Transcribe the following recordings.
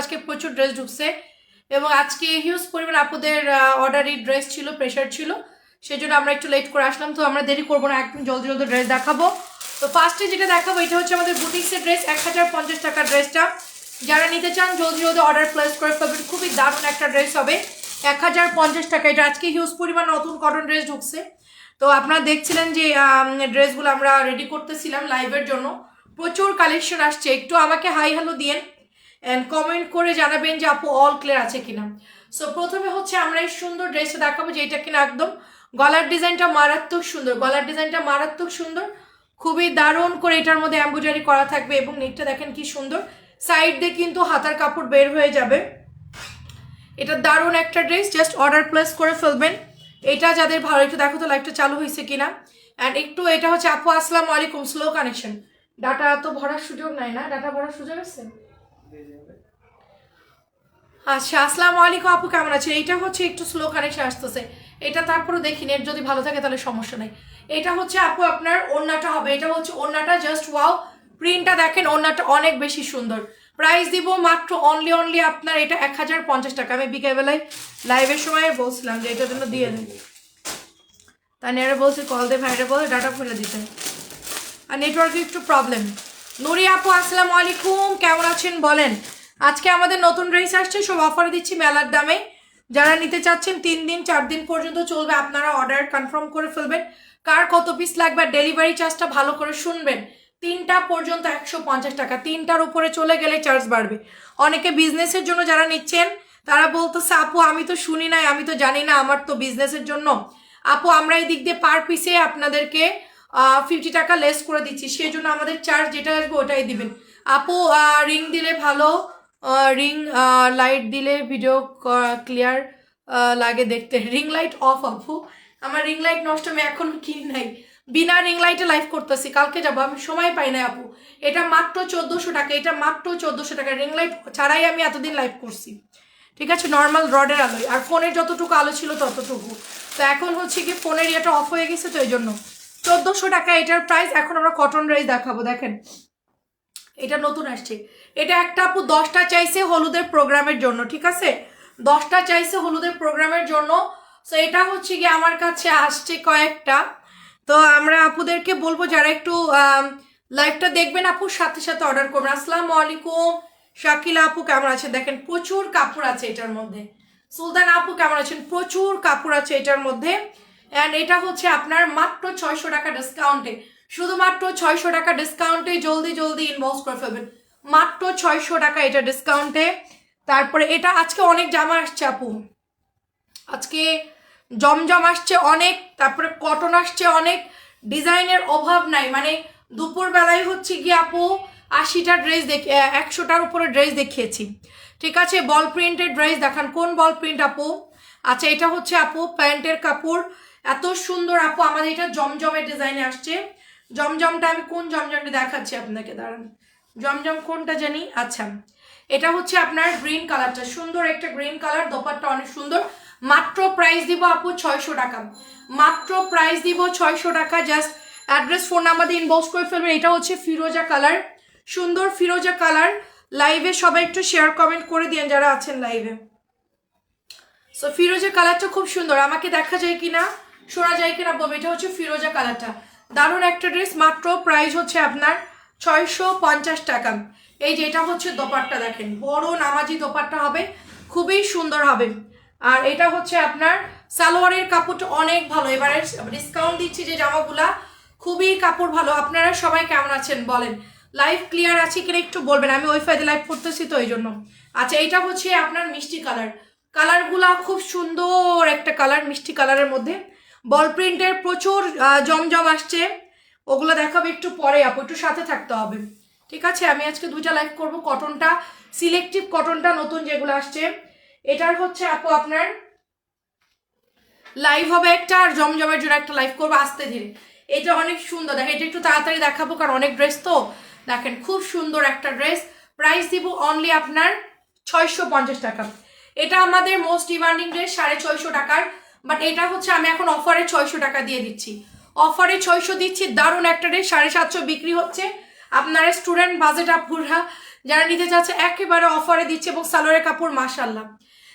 আজকে প্রচুর ড্রেস ঢুকছে এবং আজকে হিউজ পরিমাণ আপুদের অর্ডারি ড্রেস ছিল প্রেশার ছিল সেই জন্য আমরা একটু লেট করে আসলাম। তো আমরা দেরি করব না, একদম জলদি জলদি ড্রেস দেখাবো। তো ফার্স্টে যেটা দেখাবো, এটা হচ্ছে আমাদের বুটিক্সের ড্রেস এক হাজার পঞ্চাশ টাকার ড্রেসটা যারা নিতে চান, জলদি জলদি অর্ডার প্লেস করে ফেলবেন, খুবই দারুণ একটা ড্রেস হবে। এক হাজার পঞ্চাশ টাকা, এটা আজকে হিউজ পরিমাণ নতুন কটন ড্রেস ঢুকছে। তো আপনারা দেখছিলেন যে ড্রেসগুলো আমরা রেডি করতেছিলাম লাইভের জন্য। প্রচুর কালেকশন আসছে, একটু আমাকে হাই হ্যালো দিয়েন। অ্যান্ড কমেন্ট করে জানাবেন যে আপু অল ক্লিয়ার আছে কিনা। সো প্রথমে হচ্ছে আমরা এই সুন্দর ড্রেসটা দেখাবো যে এটা কিনা একদম গলার ডিজাইনটা মারাত্মক সুন্দর, গলার ডিজাইনটা মারাত্মক সুন্দর। খুবই দারুণ করে এটার মধ্যে এম্ব্রয়ডারি করা থাকবে এবং নেটটা দেখেন কি সুন্দর। সাইড দিয়ে কিন্তু হাতার কাপড় বের হয়ে যাবে। এটা দারুণ একটা ড্রেস জাস্ট অর্ডার প্লেস করে ফেলবেন। এটা যাদের ভালো একটু দেখো তো লাইভটা চালু হয়েছে কিনা। অ্যান্ড একটু এটা হচ্ছে, আপু, আসসালামু আলাইকুম স্লো কানেকশন ডাটা তো ভরার সুযোগ নাই না? ডাটা ভরার সুযোগ আছে? আচ্ছা আসসালামু আলাইকুম আপু, কেমন আছেন? এইটা হচ্ছে একটু স্লো কানেকশন আসতেছে। এটা তারপরে দেখি নেট যদি ভালো থাকে তাহলে সমস্যা নেই। এটা হচ্ছে আপু, আপনার ওড়নাটা হবে। এটা হচ্ছে ওড়নাটা জাস্ট ওয়াও প্রিন্টটা দেখেন, ওড়নাটা অনেক বেশি সুন্দর। প্রাইস দিব মাত্র অনলি অনলি আপনার এটা এক হাজার পঞ্চাশ টাকা। আমি বিকেলবেলায় লাইভের সময় বলছিলাম যে এটার জন্য দিয়ে দেন। তানিয়ারে বলছি কল দিয়ে ভাইরে বলে ডাটা খুলে দিতে। আর নেটওয়ার্কে একটু প্রবলেম নুরি আপু, আসসালামু আলাইকুম। কেমন আছেন? বলেন। আজকে আমাদের নতুন ড্রেস আসছে, সব অফারে দিচ্ছি মেলার দামে। যারা নিতে চাচ্ছেন, তিন দিন, চার দিন পর্যন্ত চলবে। আপনারা অর্ডার কনফার্ম করে ফেলবেন। কার কত পিস লাগবে আর ডেলিভারি চার্জটা ভালো করে শুনবেন। তিনটা পর্যন্ত একশো পঞ্চাশ টাকা। তিনটার উপরে চলে গেলে চার্জ বাড়বে। অনেকে বিজনেসের জন্য যারা নিচ্ছেন, তারা বলতেছে, আপু, আমি তো শুনি নাই, আমি তো জানি না আমার তো বিজনেসের জন্য। আপু, আমরা এই দিক দিয়ে পার পিসে আপনাদেরকে ফিফটি টাকা লেস করে দিচ্ছি। সেই জন্য আমাদের চার্জ যেটা আসবে ওটাই দিবেন। আপু রিং দিলে ভালো রিং লাইট দিলে ভিডিও ক্লিয়ার লাগে দেখতে। রিং লাইট অফ আপু। আমার রিং লাইট নষ্ট আমি এখন কিনি নাই। বিনা রিং লাইটে লাইভ করতেছি। কালকে যাব। আমি সময় পাই না আপু। এটা মাত্র চোদ্দোশো টাকা। এটা মাত্র চোদ্দোশো টাকা। রিং লাইট ছাড়াই আমি এতদিন লাইভ করছি। ঠিক আছে? নর্মাল রডের আলোয়। আর ফোনের যতটুকু আলো ছিল ততটুকু। তো এখন হচ্ছে কি ফোনের ইয়েটা অফ হয়ে গেছে তো এই জন্য চোদ্দোশো টাকা এটার প্রাইস এখন আমরা কটন রাইস দেখাবো, দেখেন। এটা নতুন আসছে। এটা একটা আপু দশটা চাইছে হলুদের প্রোগ্রামের জন্য, ঠিক আছে? দশটা চাইছে হলুদের প্রোগ্রামের জন্য। তো এটা হচ্ছে গিয়ে আমার কাছে আসছে কয়েকটা। তো আমরা আপুদেরকে বলব, যারা একটু লাইভটা দেখবেন আপুর সাথে সাথে অর্ডার করবেন। আসসালামু আলাইকুম। শাকিলা আপু কেমন আছে দেখেন, প্রচুর কাপড় আছে এটার মধ্যে। সুলতান আপু কেমন আছেন? প্রচুর কাপড় আছে এটার মধ্যে। অ্যান্ড এটা হচ্ছে আপনার মাত্র ছয়শো টাকা ডিসকাউন্টে শুধুমাত্র ছয়শো টাকা ডিসকাউন্টে জলদি জলদি ইনভেস্ট করে ফেলবেন। মাত্র ছয়শো টাকা এটা ডিসকাউন্টে তারপরে এটা আজকে অনেক জামা আসছে আপু। আজকে জমজম আসছে অনেক, তারপরে কটন আসছে অনেক। ডিজাইনের অভাব নাই মানে দুপুর বেলায় হচ্ছে গিয়ে আপু আশিটা ড্রেস দেখে একশোটার উপরে ড্রেস দেখিয়েছি। ঠিক আছে বল প্রিন্টের ড্রেস দেখান। কোন বল প্রিন্ট আপু? আচ্ছা এটা হচ্ছে আপু প্যান্টের কাপড়। এত সুন্দর আপু, আমাদের এটা জমজমের ডিজাইনে আসছে। জমজমটা আমি কোন জমজমটা দেখাচ্ছি আপনাকে? দাঁড়ান। জমজম কোনটা জানি? আচ্ছা। এটা হচ্ছে আপনার গ্রিন কালারটা। সুন্দর একটা গ্রিন কালার দোপারটা অনেক সুন্দর। মাত্র প্রাইস দিব আপু ছয়শো টাকা। মাত্র প্রাইস দিব ছয়শো টাকা। জাস্ট অ্যাড্রেস ফোন নাম্বার দিয়ে ইনবক্স করে ফেলবেন। এটা হচ্ছে ফিরোজা কালার। সুন্দর ফিরোজা কালার। লাইভে সবাই একটু শেয়ার কমেন্ট করে দিন যারা আছেন লাইভে সো ফিরোজা কালারটা খুব সুন্দর। আমাকে দেখা যায় কিনা? শোনা কিনা বলব এটা হচ্ছে ফিরোজা কালারটা। দারুণ একটা ড্রেস, মাত্র প্রাইস হচ্ছে আপনার ছয়শো পঞ্চাশ টাকা। এই যে এটা হচ্ছে দোপাট্টা দেখেন, বড় নামাজি দোপাট্টা হবে, খুবই সুন্দর হবে। আর এটা হচ্ছে আপনার সালোয়ারের কাপড়টা অনেক ভালো, এবারে ডিসকাউন্ট দিচ্ছি যে জামাগুলা, খুবই কাপড় ভালো। আপনারা সবাই কেমন আছেন বলেন। লাইভ ক্লিয়ার আছে কিনা একটু বলবেন, আমি ওয়াইফাইতে লাইভ করতেছি তো এই জন্য আচ্ছা এটা হচ্ছে আপনার মিষ্টি কালার। কালারগুলা খুব সুন্দর একটা কালার, মিষ্টি কালারের মধ্যে। বল প্রিন্টের প্রচুর জমজম আসছে। ওগুলো দেখাবো একটু পরে আপু, একটু সাথে থাকতে হবে। ঠিক আছে? আমি আজকে দুইটা লাইভ করব। কটনটা সিলেক্টিভ কটনটা নতুন যেগুলো আসছে। এটার হচ্ছে আপু আপনার লাইভ হবে একটা আর জমজমের জন্য একটা লাইভ করব আস্তে ধীরে। এটা অনেক সুন্দর। দেখেন, এটা একটু তাড়াতাড়ি দেখাবো কারণ অনেক ড্রেস তো। দেখেন, খুব সুন্দর একটা ড্রেস প্রাইস দিব অনলি আপনার ছয়শো পঞ্চাশ টাকা। এটা আমাদের মোস্ট ডিমান্ডিং ড্রেস সাড়ে ছয়শো টাকার। বাট এটা হচ্ছে আমি এখন অফারে ছয়শো টাকা দিয়ে দিচ্ছি। অফারে ছয়শো দিচ্ছি, দারুণ একটা ড্রেস সাড়ে সাতশো বিক্রি হচ্ছে। আপনারা স্টুডেন্ট বাজেট আপুরা যারা নিতে চাচ্ছে, একেবারে অফারে দিচ্ছে এবং সালোয়ারের কাপড় মাশাল্লাহ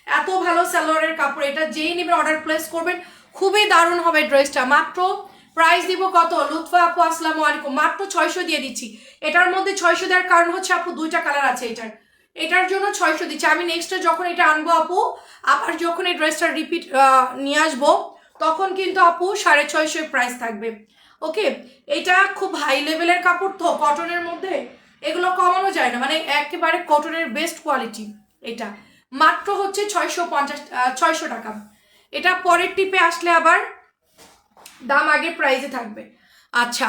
এত ভালো সালোয়ারের কাপড়, এটা যেই নেবেন অর্ডার প্লেস করবেন, খুবই দারুণ হবে ড্রেসটা মাত্র প্রাইস দিব কত? লুৎফা আপু, আসসালামু আলাইকুম। মাত্র ছয়শো দিয়ে দিচ্ছি। এটার মধ্যে ছয়শো দেওয়ার কারণ হচ্ছে আপু, দুইটা কালার আছে এটার। এটার জন্য ছয়শো দিচ্ছি। আমি নেক্সটে যখন এটা আনব আপু, আবার যখন এই ড্রেসটা রিপিট নিয়ে আসব, তখন কিন্তু আপু সাড়ে ছয়শো প্রাইস থাকবে। ওকে এটা খুব হাই লেভেলের কাপড় তো কটনের মধ্যে এগুলো কমানো যায় না। মানে একেবারে কটনের বেস্ট কোয়ালিটি এটা। মাত্র হচ্ছে ছয়শো পঞ্চাশ ছয়শো টাকা। এটা পরের টিপে আসলে আবার দাম আগের প্রাইসে থাকবে। আচ্ছা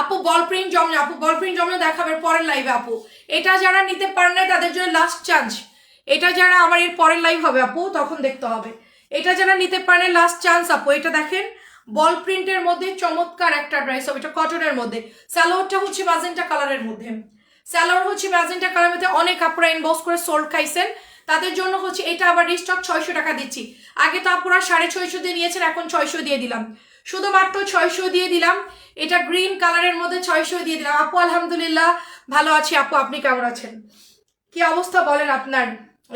আপু বল প্রিন্ট জমে আপু বল প্রিন্ট জমে দেখাবে পরের লাইভে আপু। এটা যারা নিতে পারেন না তাদের জন্য লাস্ট চান্স এটা যারা আমার এর পরের লাইভ হবে, আপু, তখন দেখতে হবে। এটা যারা নিতে পারেন লাস্ট চান্স আপু, এটা দেখেন। বল প্রিন্টের মধ্যে চমৎকার একটা ড্রেস হবে, এটা কটনের মধ্যে। স্যালোয়ারটা হচ্ছে ম্যাজেন্টা কালারের মধ্যে। স্যালোয়ার হচ্ছে ম্যাজেন্টা কালারের মধ্যে অনেক আপুরা ইনবক্স করে সোল্ড খাইছেন। তাদের জন্য হচ্ছে এটা আবার রিস্টক ছয়শো টাকা দিচ্ছি। আগে তো আপুরা সাড়ে ছয়শো দিয়ে নিয়েছেন, এখন ছয়শো দিয়ে দিলাম। শুধুমাত্র ছয়শো দিয়ে দিলাম। এটা গ্রিন কালারের মধ্যে ছয়শো দিয়ে দিলাম। আপু, আলহামদুলিল্লাহ, ভালো আছি। আপু, আপনি কেমন আছেন? কি অবস্থা বলেন আপনার?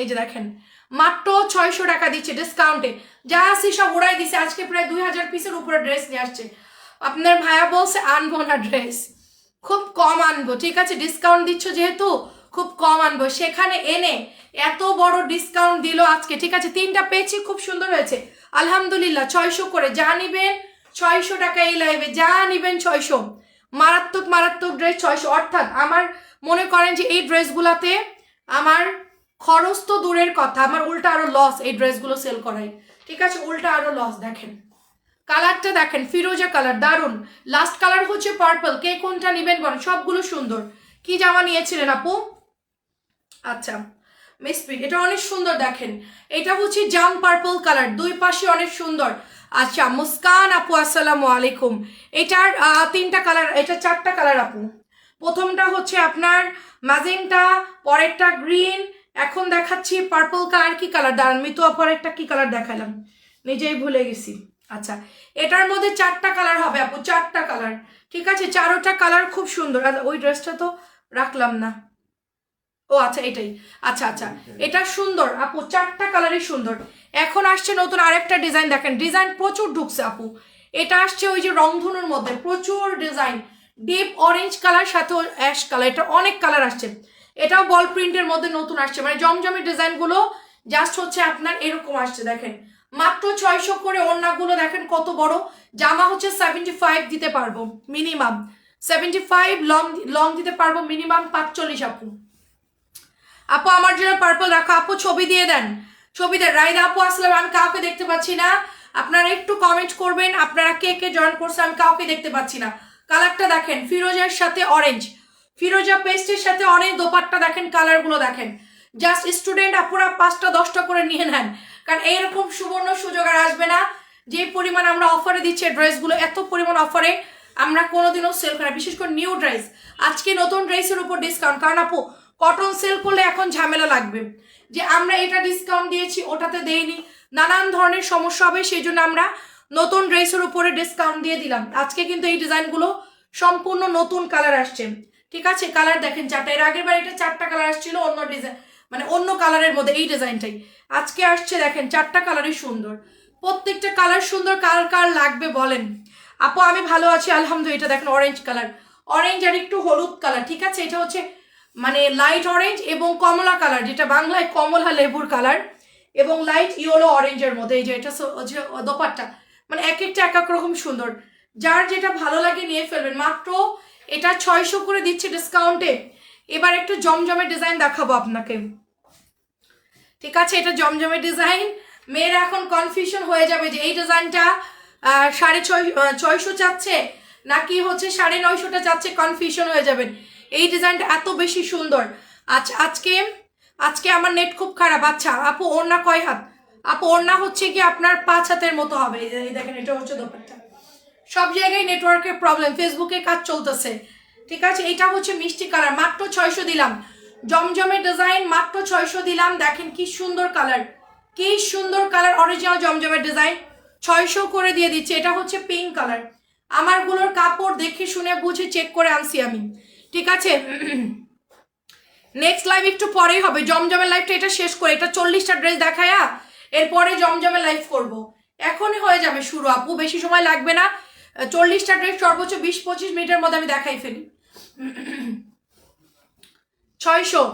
এই যে দেখেন, মাত্র ছয়শো টাকা দিচ্ছে ডিসকাউন্টে যা আসি সব উড়াই দিছে। আজকে প্রায় দুই হাজার পিসের উপরে ড্রেস নিয়ে আসছে। আপনার ভাইয়া বলছে, আনব না ড্রেস খুব কম আনব, ঠিক আছে? ডিসকাউন্ট দিচ্ছ যেহেতু, খুব কম আনব। সেখানে এনে এত বড় ডিসকাউন্ট দিল আজকে, ঠিক আছে? তিনটা পেয়েছি, খুব সুন্দর হয়েছে। আলহামদুলিল্লাহ, ছয়শো করে। যা নিবেন ছয়শো টাকা এই লাইভে যা নিবেন ছয়শো। মারাত্মক মারাত্মক ড্রেস ছয়শো। অর্থাৎ আমার মনে করেন যে এই ড্রেসগুলাতে আমার খরচ তো দূরের কথা, আমার উল্টা আরও লস এই ড্রেসগুলো সেল করাই ঠিক আছে? উল্টা আরও লস দেখেন। কালারটা দেখেন, ফিরোজা কালার দারুণ লাস্ট কালার হচ্ছে পার্পল কে কোনটা নিবেন বলেন? সবগুলো সুন্দর। কি জামা নিয়েছিলেন আপু? আচ্ছা। মিসপ্রিন্ট এটা অনেক সুন্দর দেখেন। এটা হচ্ছে জাম পার্পল কালার দুই পাশে অনেক সুন্দর। আচ্ছা মুস্কান আপু, আসসালামু আলাইকুম। এটার তিনটা কালার এটা চারটা কালার আপু। প্রথমটা হচ্ছে আপনার ম্যাজেন্টা পরেরটা গ্রিন এখন দেখাচ্ছি পার্পল কালার কি কালার দাঁড়ান, মিতু পরেরটা কি কালার দেখালাম? নিজেই ভুলে গেছি। আচ্ছা এটার মধ্যে চারটা কালার হবে আপু, চারটা কালার ঠিক আছে, চারোটা কালার খুব সুন্দর। আর ওই ড্রেসটা তো রাখলাম না। ও আচ্ছা এটাই। আচ্ছা আচ্ছা। এটা সুন্দর আপু চারটা কালারই সুন্দর। এখন আসছে নতুন আরেকটা ডিজাইন দেখেন ডিজাইন প্রচুর ঢুকছে আপু। এটা আসছে ওই যে রংধনুর মধ্যে প্রচুর ডিজাইন ডিপ অরেঞ্জ কালার সাথে অ্যাশ কালার এটা অনেক কালার আসছে। এটাও বল প্রিন্টের মধ্যে নতুন আসছে মানে জমজমের ডিজাইনগুলো জাস্ট হচ্ছে আপনার এরকম আসছে দেখেন। মাত্র ছয়শো করে ওড়নাগুলো দেখেন কত বড়। জামা হচ্ছে সেভেন্টি ফাইভ দিতে পারব minimum seventy five long long দিতে পারব মিনিমাম পাঁচচল্লিশ আপু। আপু, আমার জন্য পার্পল রাখো। আপু, ছবি দিয়ে দেন। ছবি দেন। রাইদা আপু আসলাম আমি কাউকে দেখতে পাচ্ছি না। আপনারা একটু কমেন্ট করবেন, আপনারা কে কে জয়েন করছে আমি কাউকে দেখতে পাচ্ছি না। কালারটা দেখেন, ফিরোজার সাথে অরেঞ্জ ফিরোজা পেস্টের সাথে অনেক দোপাট্টা দেখেন কালারগুলো দেখেন। জাস্ট স্টুডেন্ট আপুরা পাঁচটা, দশটা করে নিয়ে নেন। কারণ এইরকম সুবর্ণ সুযোগ আর আসবে না। যে পরিমাণ আমরা অফারে দিচ্ছি ড্রেসগুলো এত পরিমাণ অফারে আমরা কোনোদিনও সেল করি বিশেষ করে নিউ ড্রেস আজকে নতুন ড্রেসের উপর ডিসকাউন্ট কারণ আপু কটন সেল করলে এখন ঝামেলা লাগবে। যে আমরা এটা ডিসকাউন্ট দিয়েছি, ওটাতে দেইনি। নানান ধরনের সমস্যা হবে সেই জন্য আমরা নতুন ড্রেসের উপরে ডিসকাউন্ট দিয়ে দিলাম। আজকে কিন্তু এই ডিজাইনগুলো সম্পূর্ণ নতুন কালার আসছে। ঠিক আছে? কালার দেখেন চারটা। এর আগের বার এটা চারটা কালার আসছিল, অন্য ডিজাইন মানে অন্য কালারের মধ্যে এই ডিজাইনটাই। আজকে আসছে দেখেন, চারটা কালারই সুন্দর। প্রত্যেকটা কালার সুন্দর কালার কার লাগবে বলেন। আপু, আমি ভালো আছি, আলহামদুলিল্লাহ, এটা দেখেন অরেঞ্জ কালার অরেঞ্জ আর একটু হলুদ কালার ঠিক আছে? এটা হচ্ছে মানে লাইট অরেঞ্জ এবং কমলা কালার যেটা বাংলায় কমলা লেবুর কালার এবং লাইট ইয়েলো অরেঞ্জের মধ্যে, এই যে এটা দোপাট্টা মানে এক একটা এক এক রকম সুন্দর। যার যেটা ভালো লাগে নিয়ে ফেলবেন। মাত্র এটা ছয়শো করে দিচ্ছে ডিসকাউন্টে এবার একটু জমজমের ডিজাইন দেখাবো আপনাকে। ঠিক আছে, এটা জমজমের ডিজাইন মেয়েরা এখন কনফিউশন হয়ে যাবে যে এই ডিজাইনটা সাড়ে ছয় ছয়শো চাচ্ছে, নাকি হচ্ছে সাড়ে নয়শোটা চাচ্ছে কনফিউশন হয়ে যাবেন। এই ডিজাইনটা এত বেশি সুন্দর। আজ, আজকে আজকে আমার নেট খুব খারাপ। আচ্ছা আপু ওড়না কয় হাত? আপু ওড়না হচ্ছে কি আপনার পাঁচ হাতের মতো হবে? এই দেখেন, এটা হচ্ছে দোপাট্টা। সব জায়গায় নেটওয়ার্কের প্রবলেম ফেসবুকে কাজ চলতেছে। ঠিক আছে? এটা হচ্ছে মিষ্টি কালার। মাত্র ছয়শো দিলাম। জমজমের ডিজাইন মাত্র ছয়শো দিলাম। দেখেন কি সুন্দর কালার। কি সুন্দর কালার অরিজিনাল জমজমের ডিজাইন ছয়শো করে দিয়ে দিচ্ছে। এটা হচ্ছে পিঙ্ক কালার আমারগুলোর কাপড় দেখে শুনে বুঝে চেক করে আনছি আমি। ঠিক আছে? নেক্সট লাইভ একটু পরেই হবে। জমজমের লাইভটা এটা শেষ করে, এটা চল্লিশটা ড্রেস দেখায়া, এরপরে জমজমের লাইভ করব। এখনই হয়ে যাবে শুরু। আপু, বেশি সময় লাগবে না। চল্লিশটা ড্রেস সর্বোচ্চ বিশ পঁচিশ মিনিটের মধ্যে আমি দেখাই ফেলি। ছয়শো।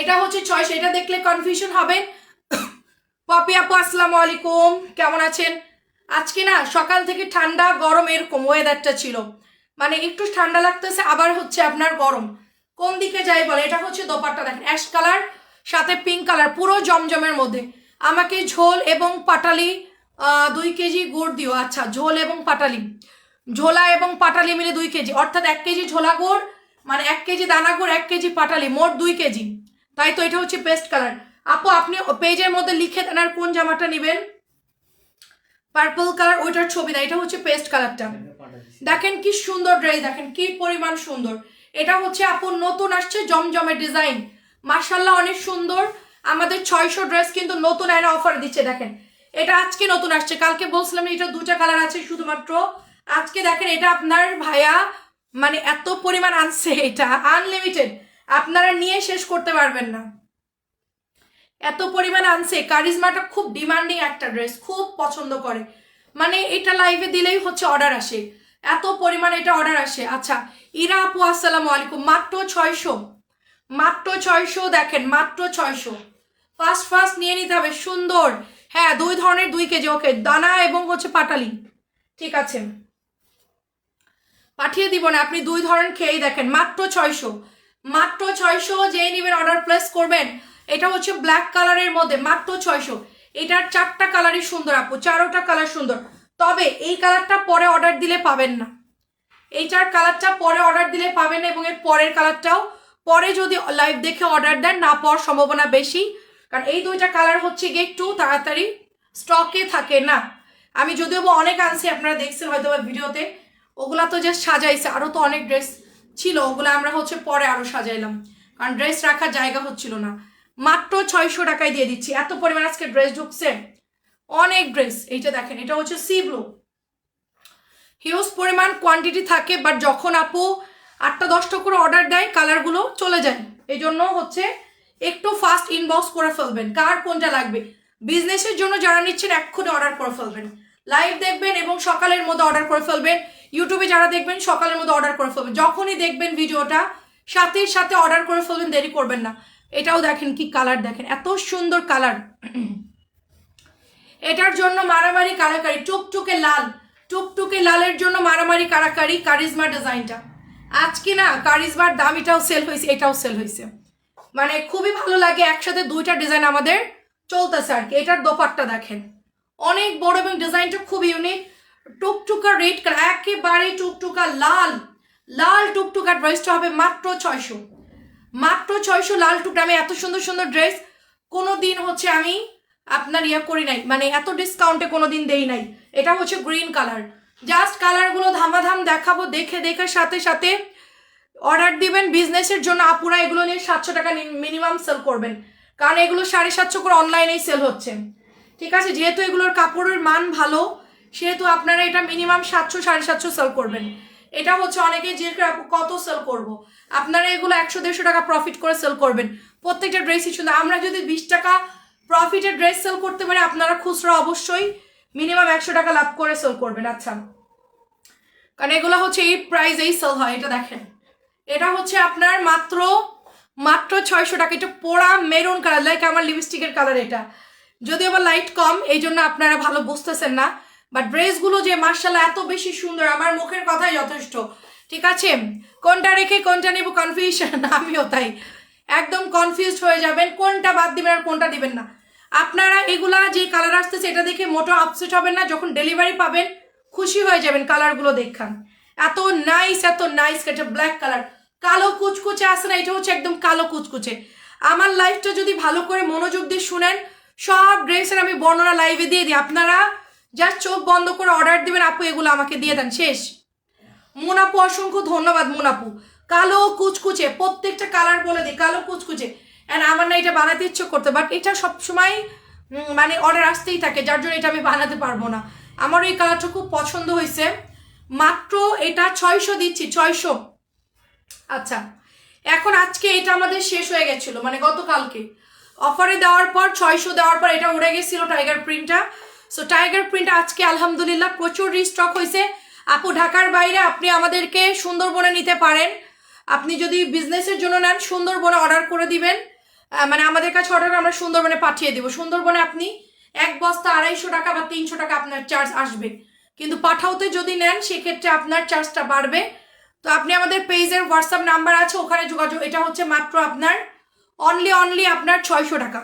এটা হচ্ছে ছয়শো। এটা দেখলে কনফিউশন হবে। পপি আপু, আসসালামু আলাইকুম। কেমন আছেন? আজকে না সকাল থেকে ঠান্ডা, গরম এরকম ওয়েদারটা ছিল। মানে একটু ঠান্ডা লাগতেছে, আবার হচ্ছে আপনার গরম। কোন দিকে যাই বলে, এটা হচ্ছে দোপাট্টা দেখেন। অ্যাশ কালার, সাথে পিঙ্ক কালার, পুরো জমজমের মধ্যে। আমাকে ঝোল এবং পাটালি দুই কেজি গুড় দিও। আচ্ছা ঝোল এবং পাটালি। ঝোলা এবং পাটালি মিলে দুই কেজি। অর্থাৎ এক কেজি ঝোলা গুড় মানে এক কেজি দানা গুড়, এক কেজি পাটালি, মোট দুই কেজি। তাই তো এটা হচ্ছে পেস্ট কালার আপু, আপনি পেজের মধ্যে লিখে দেন আর কোন জামাটা নেবেন? পার্পল কালার ওইটার ছবি দেয় এটা হচ্ছে পেস্ট কালারটা দেখেন কি সুন্দর ড্রেস, দেখেন কি পরিমাণ সুন্দর। এটা হচ্ছে আপু, নতুন আসছে জমজমের ডিজাইন। মার্শাল্লাহ অনেক সুন্দর। আমাদের ছয়শো ড্রেস কিন্তু নতুন একটা অফার দিচ্ছে, দেখেন। এটা আজকে নতুন আসছে, কালকে বলছিলাম এটা দুটা কালার আছে শুধুমাত্র। আজকে দেখেন, এটা আপনার ভাইয়া মানে এত পরিমাণ আনছে এটা আনলিমিটেড আপনারা নিয়ে শেষ করতে পারবেন না। এত পরিমাণ আনছে, কারিজমাটা খুব ডিমান্ডিং একটা ড্রেস খুব পছন্দ করে। মানে এটা লাইভে দিলেই হচ্ছে অর্ডার আসে। এত পরিমাণ এটা অর্ডার আসে। আচ্ছা ইরা আপু, আসসালামু আলাইকুম। মাত্র ছয়শো। মাত্র ছয়শো দেখেন, মাত্র ছয়শো। ফার্স্ট ফার্স্ট নিয়ে নিতে হবে, সুন্দর। হ্যাঁ দুই ধরনের দুই কেজি। ওকে দানা এবং হচ্ছে পাটালি। ঠিক আছে। পাঠিয়ে দিব না, আপনি দুই ধরনের খেয়েই দেখেন। মাত্র ছয়শো। মাত্র ছয়শো যেই নেবেন অর্ডার প্লেস করবেন, এটা হচ্ছে ব্ল্যাক কালারের মধ্যে। মাত্র ছয়শো। এটার চারটা কালারই সুন্দর আপু, চারোটা কালার সুন্দর। তবে এই কালারটা পরে অর্ডার দিলে পাবেন না। এইটার কালারটা পরে অর্ডার দিলে পাবেন এবং এর পরের কালারটাও পরে যদি লাইভ দেখে অর্ডার দেন না পাওয়ার সম্ভাবনা বেশি। কারণ এই দুইটা কালার হচ্ছে গিয়ে একটু তাড়াতাড়ি স্টকে থাকে না। আমি যদিও বা অনেক আনছি, আপনারা দেখছেন হয়তো বা ভিডিওতে। ওগুলা তো জাস্ট সাজাইছে আরও তো অনেক ড্রেস ছিল, ওগুলো আমরা হচ্ছে পরে আরও সাজাইলাম। কারণ ড্রেস রাখার জায়গা হচ্ছিল না। মাত্র ছয়শো টাকায় দিয়ে দিচ্ছি। এত পরিমাণ আজকে ড্রেস ঢুকছে। অনেক ড্রেস, এইটা দেখেন, এটা হচ্ছে সি ব্লু হিউজ পরিমাণ কোয়ান্টিটি থাকে বাট যখন আপু আটটা, দশটা করে অর্ডার দেয় কালারগুলো চলে যায়। এই জন্য হচ্ছে একটু ফাস্ট ইনবক্স করে ফেলবেন, কার কোনটা লাগবে? বিজনেসের জন্য যারা নিচ্ছেন, এক্ষুনি অর্ডার করে ফেলবেন। লাইভ দেখবেন এবং সকালের মধ্যে অর্ডার করে ফেলবেন। ইউটিউবে যারা দেখবেন, সকালের মধ্যে অর্ডার করে ফেলবেন। যখনই দেখবেন ভিডিওটা সাথে সাথে অর্ডার করে ফেলবেন, দেরি করবেন না। এটাও দেখেন কি কালার দেখেন, এত সুন্দর কালার এটার জন্য মারামারি কারাকারি, টুকটুকে লাল, টুকটুকে লালের জন্য মারামারি কারাকারি কারিজমা ডিজাইনটা। আজকে না কারিজমার দাম এটাও সেল হয়েছে, এটাও সেল হয়েছে। মানে খুবই ভালো লাগে, একসাথে দুইটা ডিজাইন আমাদের চলতেছে আর কি। এটার দোপাট্টা দেখেন। অনেক বড় এবং ডিজাইনটা খুব ইউনিক টুকটুকা রেড কালার একেবারে টুকটুকা লাল। লাল টুকটুকা ড্রেসটা হবে মাত্র ছয়শো। মাত্র ছয়শো লাল টুকটা। আমি এত সুন্দর সুন্দর ড্রেস কোনো দিন হচ্ছে আমি আপনার ইয়ে করি নাই মানে এত ডিসকাউন্টে কোনো দিন দেই নাই। এটা হচ্ছে গ্রিন কালার জাস্ট কালারগুলো ধামাধাম দেখাবো, দেখে দেখে সাথে সাথে অর্ডার দিবেন। বিজনেসের জন্য আপুরা এগুলো নিয়ে সাতশো টাকা মিনিমাম সেল করবেন। কারণ এগুলো সাড়ে সাতশো করে অনলাইনেই সেল হচ্ছে। ঠিক আছে? যেহেতু এগুলোর কাপড়ের মান ভালো, সেহেতু আপনারা এটা মিনিমাম সাতশো, সাড়ে সাতশো সেল করবেন। এটা হচ্ছে অনেকেই জিজ্ঞেস কত সেল করব? আপনারা এগুলো একশো, দেড়শো টাকা প্রফিট করে সেল করবেন। প্রত্যেকটা ড্রেসই সুন্দর। আমরা যদি বিশ টাকা প্রফিটের ড্রেস সেল করতে পারে আপনারা খুচরা অবশ্যই। মিনিমাম একশো টাকা লাভ করে সেল করবেন আচ্ছা। কারণ এগুলো হচ্ছে এই প্রাইজেই সেল হয়, এটা দেখেন। এটা হচ্ছে আপনার মাত্র মাত্র ছয়শো টাকা। এটা পোড়া মেরুন কালার লাইক আমার লিপস্টিকের কালার এটা। যদিও আবার লাইট কম, এই জন্য আপনারা ভালো বুঝতেছেন না। বাট ড্রেসগুলো যে মার্শাল্লাহ এত বেশি সুন্দর, আমার মুখের কথাই যথেষ্ট। ঠিক আছে? কোনটা রেখে কোনটা নেব কনফিউশন আমিও তাই। একদম কনফিউজড হয়ে যাবেন, কোনটা বাদ দিবেন আর কোনটা দিবেন না। আপনারা এগুলা যে কালার আসতেছে এটা দেখে মোটো আপসেট হবেন না, যখন ডেলিভারি পাবেন, খুশি হয়ে যাবেন কালারগুলো দেখান এত নাইস এত নাইস এটা ব্ল্যাক কালার কালো কুচকুচে আসে না, এটা হচ্ছে একদম কালো কুচকুচে। আমার লাইফটা যদি ভালো করে মনোযোগ দিয়ে শুনেন, সব ড্রেসের আমি বর্ণনা লাইভে দিয়ে দিই। আপনারা জাস্ট চোখ বন্ধ করে অর্ডার দিবেন, আপু এগুলো আমাকে দিয়ে দেন, শেষ। মুনাপু, অসংখ্য ধন্যবাদ মুনাপু। কালো কুচকুচে, প্রত্যেকটা কালার বলে দিই, কালো কুচকুচে। অ্যান্ড আমার না এটা বানাতে ইচ্ছে করতে বাট এটা সবসময় মানে অর্ডার আসতেই থাকে, যার জন্য এটা আমি বানাতে পারব না। আমার এই কালারটা খুব পছন্দ হয়েছে। মাত্র এটা ছয়শো দিচ্ছি, ছয়শো। আচ্ছা এখন আজকে এটা আমাদের শেষ হয়ে গেছিল মানে গতকালকে। অফারে দেওয়ার পর, ছয়শো দেওয়ার পর এটা উড়ে গেছিল টাইগার প্রিন্টটা সো টাইগার প্রিন্ট আজকে আলহামদুলিল্লাহ প্রচুর রিস্টক হয়েছে। আপু, ঢাকার বাইরে আপনি আমাদেরকে সুন্দরবনে নিতে পারেন। আপনি যদি বিজনেসের জন্য নেন, সুন্দরবনে অর্ডার করে দিবেন। মানে আমাদের কাছে অর্ডার করে আমরা সুন্দরবনে পাঠিয়ে দেবো। সুন্দরবনে আপনি এক বস্তা আড়াইশো টাকা বা তিনশো টাকা আপনার চার্জ আসবে। কিন্তু পাঠাওতে যদি নেন, সেক্ষেত্রে আপনার চার্জটা বাড়বে। তো আপনি আমাদের পেজের হোয়াটসঅ্যাপ নাম্বার আছে, ওখানে যোগাযোগ এটা হচ্ছে মাত্র আপনার অনলি অনলি আপনার ছয়শো টাকা।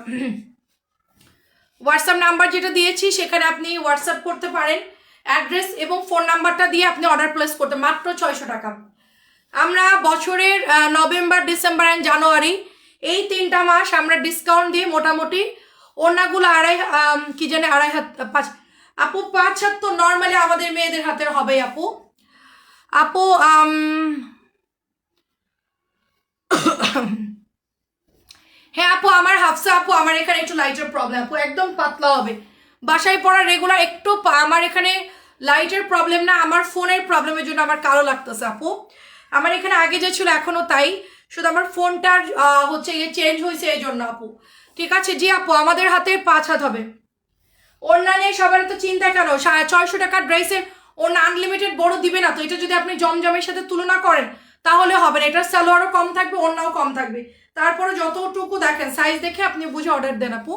হোয়াটসঅ্যাপ নাম্বার যেটা দিয়েছি, সেখানে আপনি হোয়াটসঅ্যাপ করতে পারেন। অ্যাড্রেস এবং ফোন নাম্বারটা দিয়ে আপনি অর্ডার প্লেস করতে মাত্র ছয়শো টাকা। আমরা বছরের নভেম্বর ডিসেম্বর অ্যান্ড জানুয়ারি এই তিনটা মাস আমরা ডিসকাউন্ট দিয়ে মোটামুটি ওনাগুলো আড়াই কি জানে, আড়াই হাত, পাঁচ, আপু পাঁচ হাত তো নর্মালি আমাদের মেয়েদের হাতের হবে আপু। আপু হ্যাঁ আপু, আমার হাফসা, আপু, আমার এখানে একটু লাইটের প্রবলেম আপু, একদম পাতলা হবে। বাসায় পড়া রেগুলার একটু আমার এখানে লাইটের প্রবলেম না, আমার ফোনের প্রবলেমের জন্য আমার কালো লাগতেছে, আপু। আমার এখানে আগে যে ছিল, এখনও তাই। শুধু আমার ফোনটার হচ্ছে ইয়ে চেঞ্জ হয়েছে এই জন্য আপু। ঠিক আছে জি আপু, আমাদের হাতে পাঁচ হাত হবে। ওড়না নিয়ে সবার তো চিন্তা কেন? ছয়শো টাকার ড্রেসের ওড়না আনলিমিটেড বড় দিবে না তো, এটা যদি আপনি জমজমের সাথে তুলনা করেন, তাহলে হবে না। এটার সালোয়ারও কম থাকবে, ওড়নাও কম থাকবে। তারপরে যতটুকু দেখেন সাইজ দেখে আপনি বুঝে অর্ডার দেন আপু।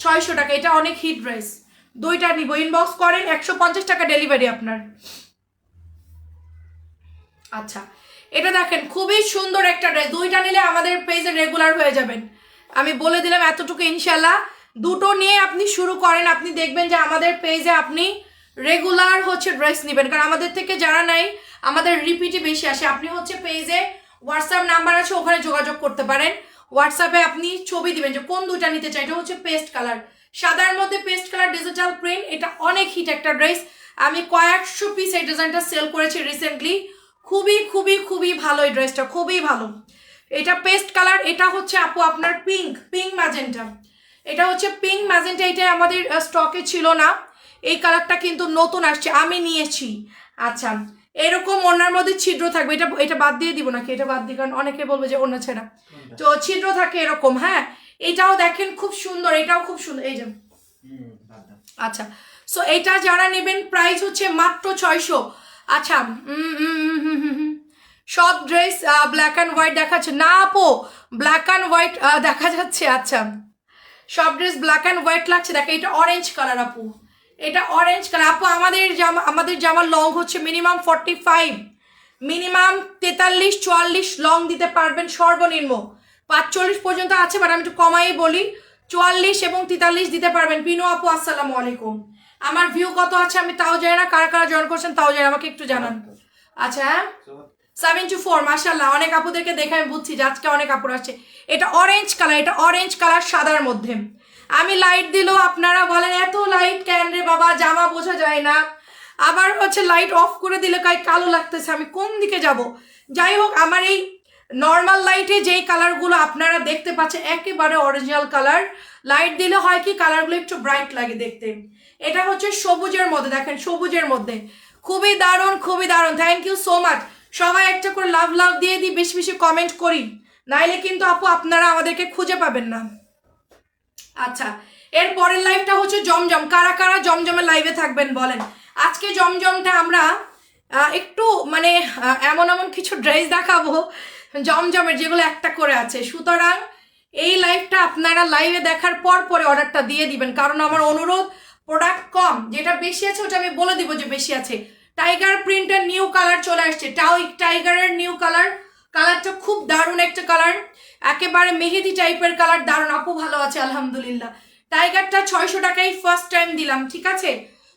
ছয়শো টাকা, এটা অনেক হিট ড্রেস দুইটা নিব ইনবক্স করেন একশো পঞ্চাশ টাকা ডেলিভারি আপনার। আচ্ছা এটা দেখেন, খুবই সুন্দর একটা ড্রেস। দুইটা নিলে আমাদের পেজে রেগুলার হয়ে যাবেন। আমি বলে দিলাম এতটুকু ইনশাল্লাহ দুটো নিয়ে আপনি শুরু করেন, আপনি দেখবেন যে আমাদের পেজে আপনি রেগুলার হচ্ছে ড্রেস নেবেন। কারণ আমাদের থেকে যারা নাই আমাদের রিপিটই বেশি আসে। আপনি হচ্ছে পেজে হোয়াটসঅ্যাপ নাম্বার আছে, ওখানে যোগাযোগ করতে পারেন। হোয়াটসঅ্যাপে আপনি ছবি দিবেন যে কোন দুটা নিতে চাই, এটা হচ্ছে পেস্ট কালার সাদার মধ্যে পেস্ট কালার ডিজিটাল প্রিন্ট এটা অনেক হিট একটা ড্রেস আমি কয়েকশো পিস এই ডিজাইনটা সেল করেছি রিসেন্টলি খুবই খুবই খুবই ভালো এই ড্রেসটা খুবই ভালো। এটা পেস্ট কালার এটা হচ্ছে আপু আপনার পিঙ্ক পিঙ্ক ম্যাজেন্টা এটা হচ্ছে পিঙ্ক ম্যাজেন্টা এটা আমাদের স্টকে ছিল না। এই কালারটা কিন্তু নতুন আসছে আমি নিয়েছি। আচ্ছা এরকম ওনার মধ্যে ছিদ্র থাকবে এটা এটা বাদ দিয়ে দিব নাকি? এটা বাদ দিই কারণ অনেকে বলবে যে অন্য ছেঁড়া। তো ছিদ্র থাকে এরকম হ্যাঁ? এটাও দেখেন খুব সুন্দর এটাও খুব সুন্দর এই যে। আচ্ছা সো এটা যারা নেবেন প্রাইস হচ্ছে মাত্র ছয়শো। আচ্ছা। সব ড্রেস ব্ল্যাক অ্যান্ড হোয়াইট দেখাচ্ছে। না আপো ব্ল্যাক অ্যান্ড হোয়াইট দেখা যাচ্ছে আচ্ছা। সব ড্রেস ব্ল্যাক অ্যান্ড হোয়াইট লাগছে। দেখো, এটা অরেঞ্জ কালার আপু। এটা অরেঞ্জ কালার আপু, আমাদের জামা, আমাদের জামার লং হচ্ছে মিনিমাম ফর্টি ফাইভ মিনিমাম তেতাল্লিশ, চুয়াল্লিশ লং দিতে পারবেন সর্বনিম্ন। পাঁচচল্লিশ পর্যন্ত আছে বাট আমি একটু কমাই বলি। চুয়াল্লিশ এবং তেতাল্লিশ দিতে পারবেন। পিনু আপু, আসসালামু আলাইকুম। আমার ভিউ কত আছে আমি তাও জানি না কারা কারা জয়েন করছেন তাও জানি আমাকে একটু জানান। আচ্ছা। সেভেন টু ফোর মার্শাল্লাহ অনেক আপুদেরকে দেখে আমি বুঝছি যে আজকে অনেক আপুর আসছে। এটা অরেঞ্জ কালার এটা অরেঞ্জ কালার সাদার মধ্যে। আমি লাইট দিলেও আপনারা বলেন এত লাইট কেন রে বাবা? জামা বোঝা যায় না। আবার হচ্ছে লাইট অফ করে দিলে কাই কালো লাগতেছে আমি কোন দিকে যাব? যাই হোক আমার এই নর্মাল লাইটে যেই কালারগুলো আপনারা দেখতে পাচ্ছেন একেবারে অরিজিনাল কালার লাইট দিলে হয় কি কালারগুলো একটু ব্রাইট লাগে দেখতে। এটা হচ্ছে সবুজের মধ্যে, দেখেন সবুজের মধ্যে। খুবই দারুণ খুবই দারুণ। থ্যাংক ইউ সো মাচ সবাই একটা করে লাভ লাভ দিয়ে দিই, বেশি বেশি কমেন্ট করি। নাইলে কিন্তু আপু আপনারা আমাদেরকে খুঁজে পাবেন না। আচ্ছা এর পরের লাইভটা হচ্ছে জমজম। কারা কারা জমজমের লাইভে থাকবেন বলেন? আজকে জমজমটা আমরা একটু মানে এমন এমন কিছু ড্রেস দেখাবো। জমজমের যেগুলো একটা করে আছে। সুতরাং এই লাইভটা আপনারা লাইভে দেখার পর পরে অর্ডারটা দিয়ে দিবেন। কারণ আমার অনুরোধ প্রোডাক্ট কম যেটা বেশি আছে ওটা আমি বলে দিব যে বেশি আছে। টাইগার প্রিন্টের নিউ কালার চলে আসছে। টাও টাইগারের নিউ কালার কালারটা খুব দারুণ একটা কালার একেবারে মেহেদি টাইপের কালার দারুণ। আপু ভালো আছে, আলহামদুলিল্লাহ। টাইগারটা ছয়শো টাকাই ফার্স্ট টাইম দিলাম, ঠিক আছে?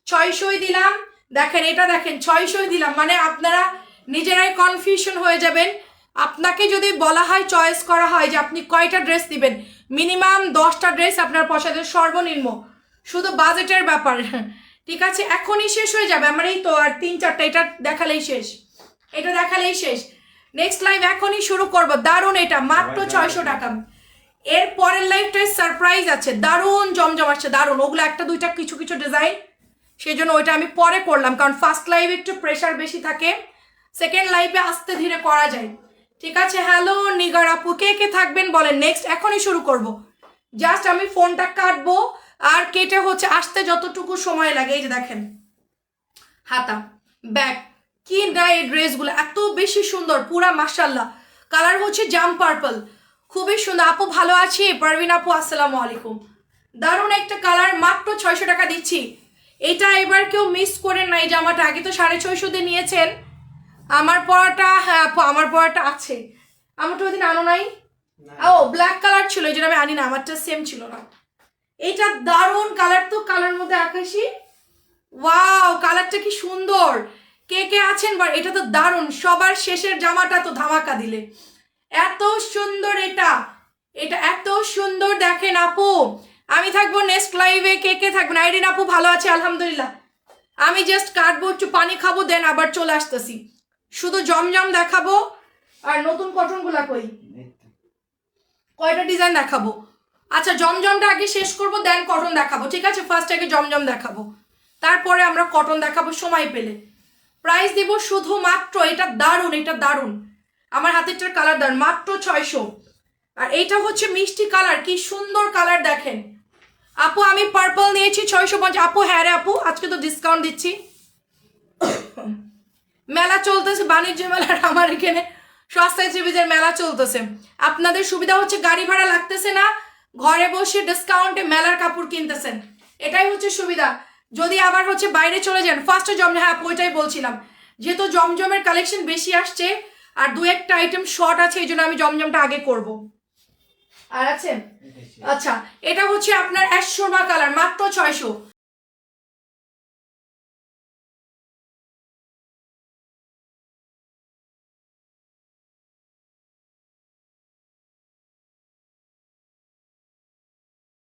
ছয়শোই দিলাম। দেখেন, এটা দেখেন, ছয়শোই দিলাম। মানে আপনারা নিজেরাই কনফিউশন হয়ে যাবেন। আপনাকে যদি বলা হয় চয়েস করা হয় যে আপনি কয়টা ড্রেস দিবেন? মিনিমাম দশটা ড্রেস আপনার পছন্দের, সর্বনিম্ন। শুধু বাজেটের ব্যাপার। ঠিক আছে? এখনই শেষ হয়ে যাবে। আমার এই তো আর তিন চারটা এটা দেখালেই শেষ। এটা দেখালেই শেষ। নেক্সট লাইভ এখনই শুরু করব। দারুণ এটা। মাত্র ছয়শো টাকা। এর পরের লাইভটায় সারপ্রাইজ আছে। দারুণ জমজম আসছে দারুণ। ওগুলো একটা দুইটা কিছু কিছু ডিজাইন সেই জন্য ওইটা আমি পরে করলাম। কারণ ফার্স্ট লাইভ একটু প্রেশার বেশি থাকে। সেকেন্ড লাইফে আস্তে ধীরে করা যায়। ঠিক আছে? হ্যালো নিগার আপু। কে কে থাকবেন বলেন? নেক্সট এখনই শুরু করব। জাস্ট আমি ফোনটা কাটবো। আর কেটে হচ্ছে আসতে যতটুকু সময় লাগে এই যে দেখেন। হাতা ব্যাগ কি না এই ড্রেসগুলো? এত বেশি সুন্দর পুরা মাসাল্লাহ কালার হচ্ছে জাম পার্পল। খুবই সুন্দর। আপু ভালো আছি? পারভিন আপু আসসালামু আলাইকুম। দারুণ একটা কালার মাত্র ছয়শো টাকা দিচ্ছি। এটা এবার কেউ মিস করেন না এই জামাটা। আগে তো সাড়ে ছয়শো দিয়ে নিয়েছেন। আমার পরাটা হ্যাঁ আপু আমার পরাটা আছে। আমারটা ওই দিন আনো নাই? ও ব্ল্যাক কালার ছিল এই জন্য আমি আনি না। আমারটা সেম ছিল না। এটা দারুণ কালার তো কালার মধ্যে আকাশি। ওয়াও কালারটা কি সুন্দর। কে কে আছেন? বার এটা তো দারুণ। সবার শেষের জামাটা তো ধামাকা দিলে। এত সুন্দর এটা। এটা এত সুন্দর দেখেন আপু। আমি থাকব নেক্সট লাইভে কে কে থাকবেন? আইরিন আপু ভালো আছে আলহামদুলিল্লাহ। আমি জাস্ট কাটবো একটু পানি খাব দেন আবার চলে আসতেছি। শুধু জমজম দেখাবো। আর নতুন কটনগুলা কই? কয়টা ডিজাইন দেখাবো? আচ্ছা জমজমটা আগে শেষ করব দেন কটন দেখাবো, ঠিক আছে? ফার্স্ট আগে জমজম দেখাবো। তারপরে আমরা কটন দেখাবো, সময় পেলে। প্রাইস দিব শুধুমাত্র, এটা দারুণ এটা দারুণ। আমার হাতেরটার কালার দারুণ, মাত্র ছয়শো। আর এইটা হচ্ছে মিষ্টি কালার কি সুন্দর কালার দেখেন। আপু, আমি পার্পল নিয়েছি, ছয়শো পঞ্চাশ। আপু হ্যাঁ রে আপু, আজকে তো ডিসকাউন্ট দিচ্ছি। মেলা চলতেছে, বাণিজ্য মেলার আমার এখানে সস্তায় ত্রিভুজের মেলা চলতেছে। আপনাদের সুবিধা হচ্ছে গাড়ি ভাড়া লাগতেছে না ঘরে বসে ডিসকাউন্টে মেলার কাপড় কিনতেছেন। এটাই হচ্ছে সুবিধা। যদি আবার হচ্ছে বাইরে চলে যান ফার্স্টে জম হ্যাঁ ওইটাই বলছিলাম। যেহেতু জমজমের কালেকশন বেশি আসছে আর দু একটা আইটেম শর্ট আছে এই জন্য আমি জমজমটা আগে করব। আর আছে? আচ্ছা এটা হচ্ছে আপনার একশো কালার মাত্র ছয়শো।